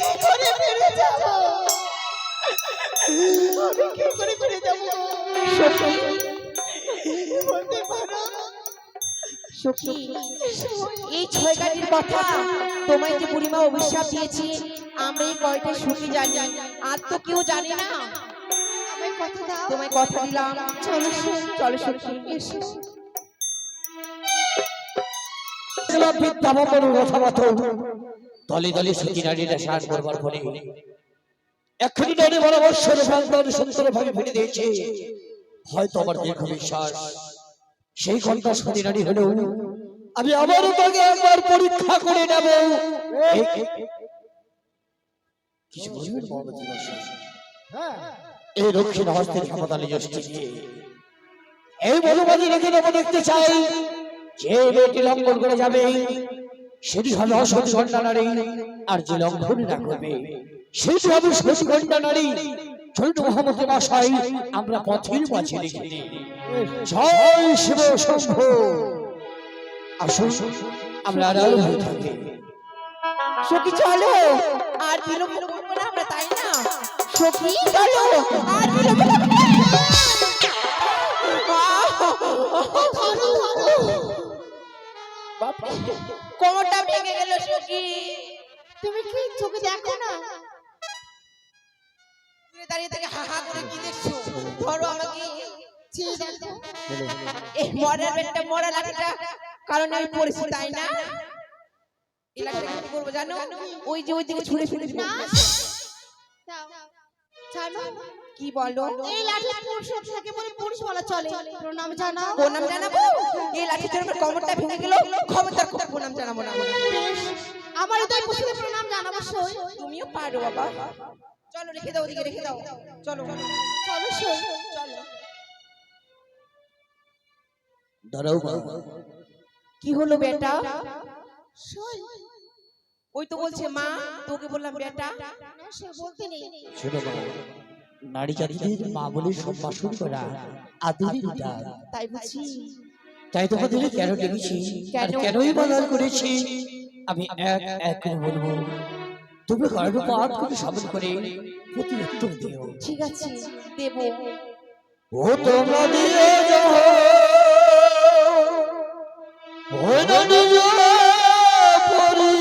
আমি এই ছয় গাড়ির কথা তোমায় যে বুড়িমা অভিশাপ দিয়েছে, আমরা এই কয়টা সুখী জানি। আর তো কেউ জানে না। কথা তোমায় কথা দিলাম। চলো চলো সখী এসো দলে দলে সতী নারীরা শ্বাস করবার ফলে এক্ষুনি নদী বরাবর সরসান্তর সুন্দর ভাবে ফেলে দিয়েছে। হয়তো আমার দীর্ঘ বিশ্বাস সেই ঘণ্টা সতী নারী হলেও আমি আবারও তাকে একবার পরীক্ষা করে নেব। কিছু মহামতি মশাই? এই দক্ষিণ হস্তের ক্ষমতালে যষ্টি এই বলবাজি রেখে দেবো দেখতে চাই। যে মেয়েটি লঙ্ঘন করে যাবে সেটি হবে অসৎ ঘণ্টা নারী। আর যে লঙ্ঘন না করবে সেটি হবে সৎ ঘণ্টা নারী। ছোট মহামতি বাসাই আমরা পথের মাঝে লিখে দিই জয় শিব শম্ভ। আসুন আমরা আড়াল হয়ে থাকি। সখী চলো। আর বিলম্ব করব না আমরা তাই না? সখী চলো। আর বিলম্ব করব না। কোমরটা ভেঙে গেল সখী। তুমি কি চোখে দেখো না? দূরে দাঁড়িয়ে থেকে হা হা করে কি দেখছ? ধরো আমাকে। এই মরার বেটটা মরা লাঠিটা কারণ আমি পড়েছি তাই না? এই লাঠিটা কি করব জানো? ওই যে ওই দিকে ছুঁড়ে ছুঁড়ে না। জানো? কি বলো? এই লাঠি পুরুষ থাকে বলে পুরুষ বলা চলে। প্রণাম জানাও প্রণাম জানাব? এই আমার কোমরটা ভেঙে গেল। প্রণাম জানাব না। আমার হৃদয় পশুদের প্রণাম জানাব সই। তুমিও পারো বাবা। চলো রেখে দাও ওদিকে রেখে দাও। চলো। চলো সই। চলো দাঁড়াও কি হলো বেটা? সই। ওই তো বলছে মা তোকে বললাম বেটা। সে বলতে নেই। শোনো মা নারী জাতিদের মা বলে সম্ভাষণ করা আদরের ডাক তাই বুঝি। তাই তোমাদের কেন ডেকেছি আর কেনই বাজার করেছি? আমি এক এক করে বলব তুমি কর্ণপাত করে সবল করে প্রতি উত্তর দিও। ঠিক আছে দেবো। ও তোমরা দিয়ে ও নদী পরি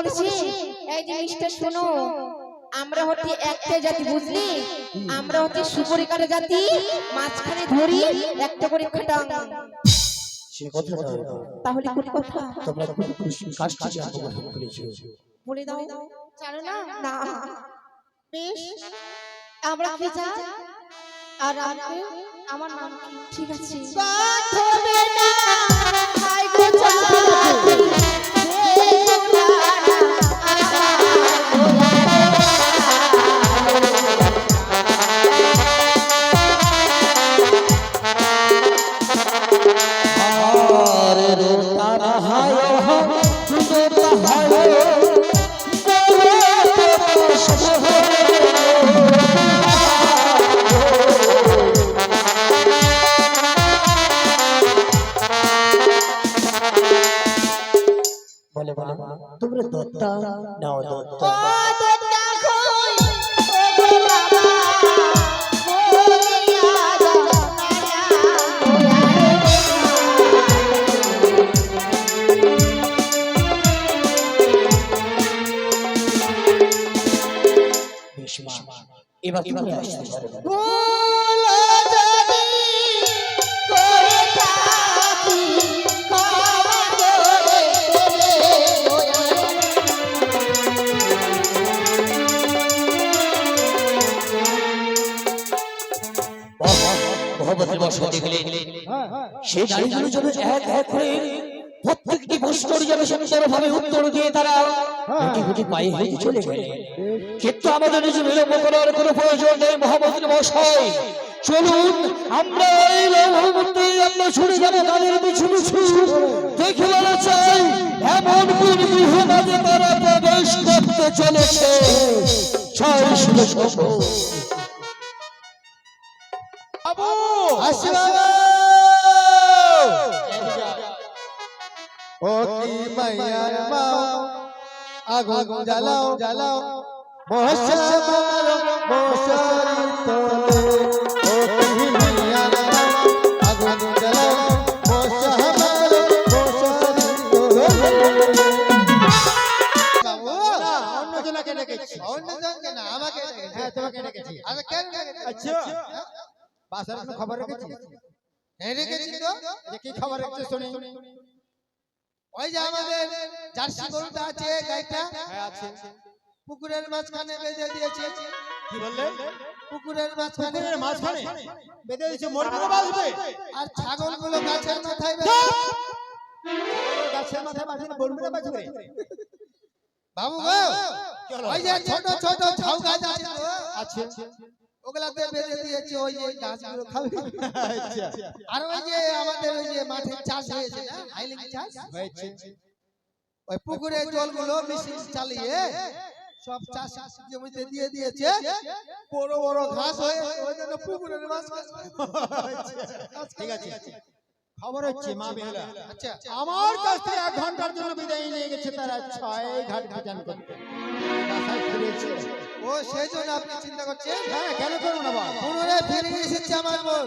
বলছি এই জিনিসটা শোনো। আমরা হচ্ছে একটা জাতি বুঝলি? আমরা হচ্ছে সুপরিকার জাতি মাঝখানে ধরি একটা করে খাটাং। তাহলে কোন কথা? তোমরা কোন কাজটি জানতে করেছ। বলে দাও। জানো না? না? বেশ। আমরা কি চাই আর আমার নাম ঠিক আছে। কথা না। বলে বলে তোমরা দত্তা নাও দত্তা। এবার তুমি আসতে পারো। ভগবতের বসতি গেলে সেই নারীগুলো যেন এক এক করে প্রত্যেকটি প্রশ্নের যেন সুন্দর ভাবে উত্তর দিয়ে তারা চলুন, আমরা এই মুহূর্তে আমরা ছুটে যাব, তাদের দেখে বলা চাই এমন কোন গৃহ মাঝে তারা প্রবেশ করতে চলেছে। ছয় শুভ শুভ ও কি মাইয়ার মাও আগুন জ্বালাও জ্বালাও মারো মশারি ওই যে আমাদের জার্সি গরুটা আছে গাইটা। হ্যাঁ আছে পুকুরের মাঝখানে বেঁধে দিয়েছে। কি বললে? পুকুরের মাঝখানে পুকুরের মাঝখানে? বেঁধে দিয়েছে মরগুলো বাঁচবে আর ছাগলগুলো গাছের মাথায় বেঁধে গাছের মাথায় বাঁচবে বলবে বাঁচবে বাবু গো ওই যে ছোট ছোট ঝাউ গাছ আছে আছে। ওগুলাতে বেঁধে দিয়েছে ওই যে গাছগুলো খাবে আচ্ছা আর ওই যে আমাদের ওই যে মাঠে চাষ হয়েছে না হাইলিং চাষ হয়েছে ওই পুকুরের জলগুলো মেশিন চালিয়ে সব চাষ জমিতে দিয়ে দিয়েছে বড় বড় ঘাস হয়ে ওই জন্য পুকুরের মাছ ঠিক আছে খবর হচ্ছে মা বেহুলা আচ্ছা আমার কাছ থেকে এক ঘণ্টার জন্য বিদায় নিয়ে গেছে তারা ছয় ঘাট ভিজান করতে বাসায় ফিরেছে ও সেই জন্য আপনি চিন্তা করছেন? হ্যাঁ কেন করব না বাবা পুনরায় ফিরে এসেছে আমার বোন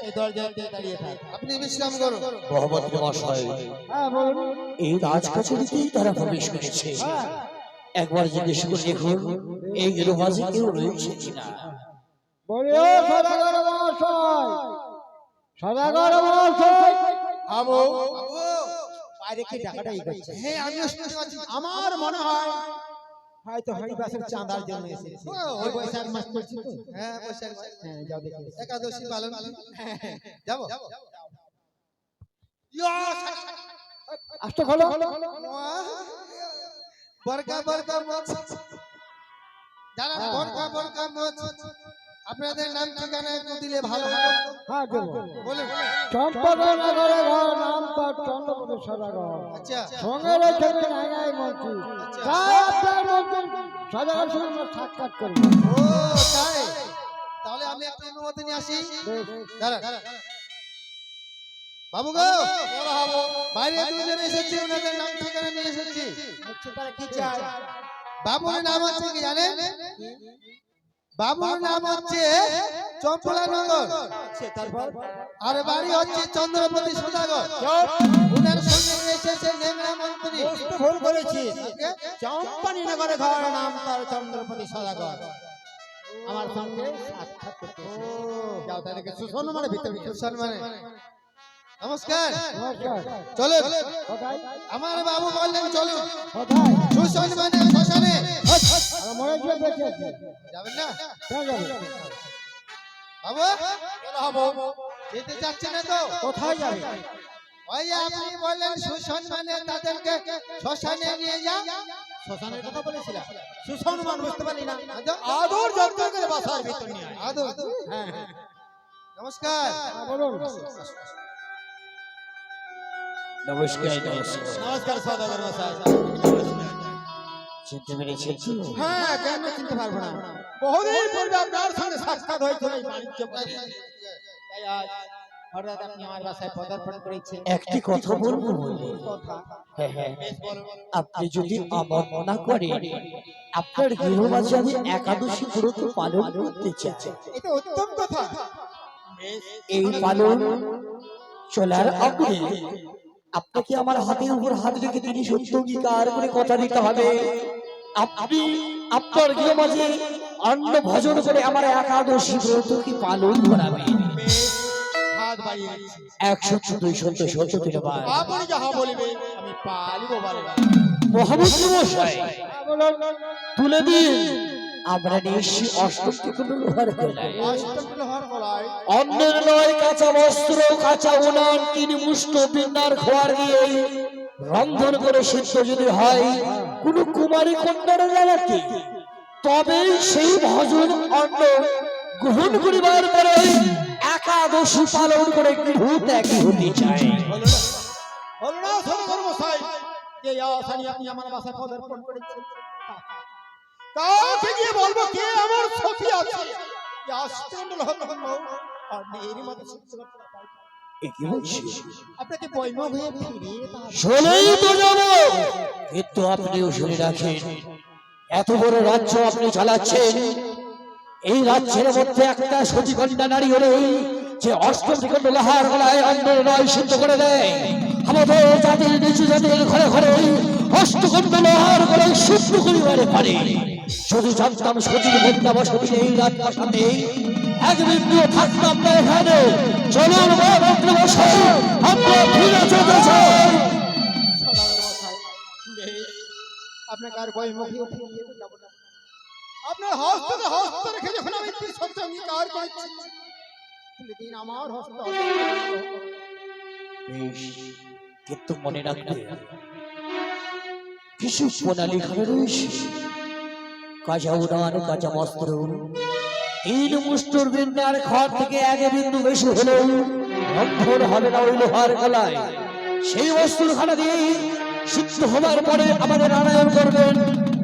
এই দরজাতে দাঁড়িয়ে থাক। আপনি বিশ্রাম করুন। মহামন্ত্রী মশাই এই রাজকাছারিতেই তারা প্রবেশ করেছে। একবার জিজ্ঞেস করে দেখুন এই গৃহবাসী কেউ রয়েছে কিনা? বলিও সদাগর মহাশয়! সদাগর মহাশয়! আবু বাইরে কি টাকাটাই করছে? হ্যাঁ পাচ্ছি। আমার মনে হয় হয়তো হরিবাসের চাঁদার জন্য এসেছে। ওই বৈশাখ মাস করছি তো হ্যাঁ বৈশাখ মাস। হ্যাঁ যাও দেখি। একাদশী পালন। যাব? আষ্ট খোলো। বরকা বরকা মত যারা বরকা বরকা মত আপনাদের নাম ঠিকানা একটু দিলে ভালো হতো হ্যাঁ দেব। বলুন। চম্পকনগরে ঘর নাম তার সদাগর আচ্ছা। সঙ্গে মন্ত্রী। তাই আপনার মন্ত্রী। সদাগর সঙ্গে সাক্ষাৎ ও তাই? তাহলে আমি একটু অনুমতি নিয়ে আসি। দাঁড়ান। বাবু গো বাইরে দুজন এসেছি ওনাদের নাম ঠিকানা নিয়ে এসেছি। আচ্ছা বাবুর নাম হচ্ছে কি জানেন? বাবুর নাম হচ্ছে চম্পলানগর। আর বাড়ি হচ্ছে চন্দ্রপতি সদাগর উনার সঙ্গে এসেছে নেংরা মন্ত্রী। ভুল ঘর নাম তার চন্দ্রপতি সদাগর আমার সঙ্গে সাক্ষাৎ করতে এসেছে। যাও তাদেরকে সুসম্মানের ভিতরে নমস্কার। চলো আমার বাবু বললেন চলো সুসম্মানে শ্মশানে। মনে যাবেন না? যাবে বাবু যেতে চাচ্ছে না তো? কোথায় যাবে? ওই যে আপনি বললেন সুসম্মানে তাদেরকে শ্মশানে নিয়ে যা। শ্মশানের কথা বলেছিলাম। সুসম্মান বুঝতে পারলি না। আদর। আদর যত্ন করে বাসার ভিতর নিয়ে আদর। হ্যাঁ হ্যাঁ। নমস্কার। হ্যাঁ, বলুন। নমস্কার। নমস্কার নমস্কার সদাগর মশাই চিনতে পেরেছেন হ্যাঁ কেন চিনতে পারব না? বহুদিন পূর্বে আপনার সঙ্গে সাক্ষাৎ হয়েছিল এই বাণিজ্য তাই আজ হঠাৎ আপনি আমার বাসায় পদার্পণ করেছেন একটি কথা বলব। বলে হ্যাঁ হ্যাঁ। আপনি যদি মনা করেন আপনার গৃহবাসী আমি একাদশী ব্রত পালন করতে চাই। এটা উত্তম কথা। এই পালন চলার আগে আপনাকে আমার হাতের উপর হাত রেখে তিনি সত্য অঙ্গীকার করে কথা দিতে হবে। আপনি আপনার গৃহমাঝে অন্ন ভজন করে আমার একাদশী ব্রত কি পালন। একশো দুই তিনবার মশাই হ্যাঁ, তুলে দিন। আমরা অষ্টম লোহার গলায় অন্যের নয় কাঁচা বস্ত্র কাঁচা উনান তিন মুষ্ট পিন্ডার খোয়ার দিয়ে রন্ধন করে সিদ্ধ যদি হয় কোন কুমারী কন্যার তবে সেই ভজন অন্ন গ্রহণ করিবার পরে একাদশী পালন করে গৃহ ত্যাগী হতে চায় না যে আসানি আপনি আমার বাসায় পদার্পণ করেছেন কাউকে গিয়ে বলব কে আমার সখী আছে? কিন্তু আপনিও শুনে রাখেন। এত বড় রাজ্য আপনি চালাচ্ছেন। এই রাজ্যের মধ্যে একটা সতীকন্যা নারী হলেই যে অষ্টম থেকে লোহার গলায় অন্য নয় সিদ্ধ করে দেয়। আমাদের জাতির নিচু জাতির ঘরে ঘরে অষ্টকন্যা লোহার গলায় সিদ্ধ করিবারে পারে যদি জানতাম সতীর কন্যা বসতি এই রাজপ্রাসাদে এক বিন্দু থাকতাম না এখানে। চলুন আমরা ফিরে যেতে চাই আপনাকে আর না। আপনার হস্ততে হস্ত রেখে যখন আমি কি সত্য অঙ্গীকার করেছি দিন আমার হস্ত কিন্তু মনে রাখবে কিছু প্রণালী খানে রয়েছে কাঁচা উড়ান কাঁচা বস্ত্র তিন মুষ্টর বিন্দার ঘর থেকে এক বিন্দু বেশি হলেও রন্ধন হবে না ওই লোহার গলায়। সেই বস্ত্রখানা দিয়ে সিদ্ধ হবার পরে আমাদের আনায়ন করবেন,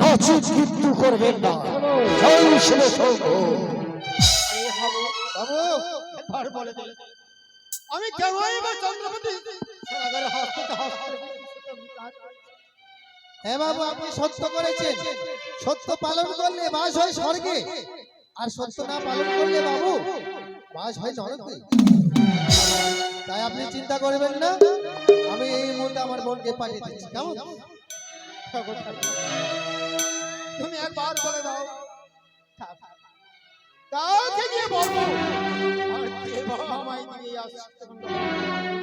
নচিত মৃত্যু করবেন না। জয় শিব আমি কেমন চন্দ্রপতি? হ্যাঁ বাবু, আপনি সত্য করেছেন। সত্য পালন করলে বাস হয় স্বর্গে। আর সত্য না পালন করলে বাবু, বাস হয় নরকে তাই আপনি চিন্তা করবেন না, আমি এই মুহূর্তে আমার বোনকে পাঠিয়ে দিচ্ছি। কেমন? তুমি একবার বলে দাও। কাউকে গিয়ে বলব? আর বাবা আমায় দিয়ে আসছে।